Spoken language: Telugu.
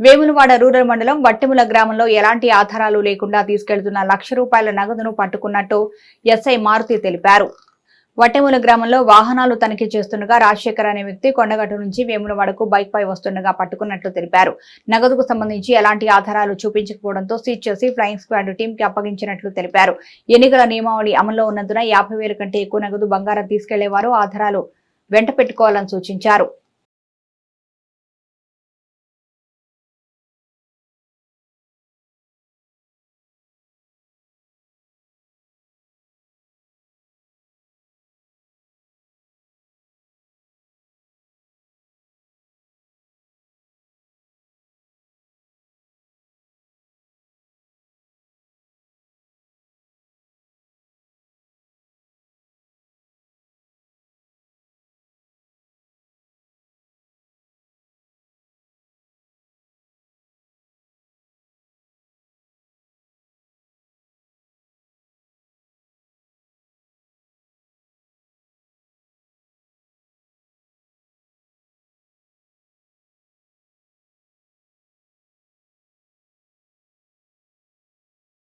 వేములవాడ రూరల్ మండలం వట్టెముల గ్రామంలో ఎలాంటి ఆధారాలు లేకుండా తీసుకెళ్తున్న లక్ష రూపాయల నగదును పట్టుకున్నట్టు ఎస్ఐ మారుతి తెలిపారు. వట్టెముల గ్రామంలో వాహనాలు తనిఖీ చేస్తుండగా రాజశేఖర్ అనే వ్యక్తి కొండగట్టు నుంచి వేములవాడకు బైక్ పై వస్తుండగా పట్టుకున్నట్లు తెలిపారు. నగదుకు సంబంధించి ఎలాంటి ఆధారాలు చూపించకపోవడంతో సీజ్ చేసి ఫ్లయింగ్ స్క్వాడ్ టీంకి అప్పగించినట్లు తెలిపారు. ఎన్నికల నియమావళి అమల్లో ఉన్నందున యాభై వేల కంటే ఎక్కువ నగదు బంగారం తీసుకెళ్ళేవారు. ఆధారాలు వెంట పెట్టుకోవాలని సూచించారు.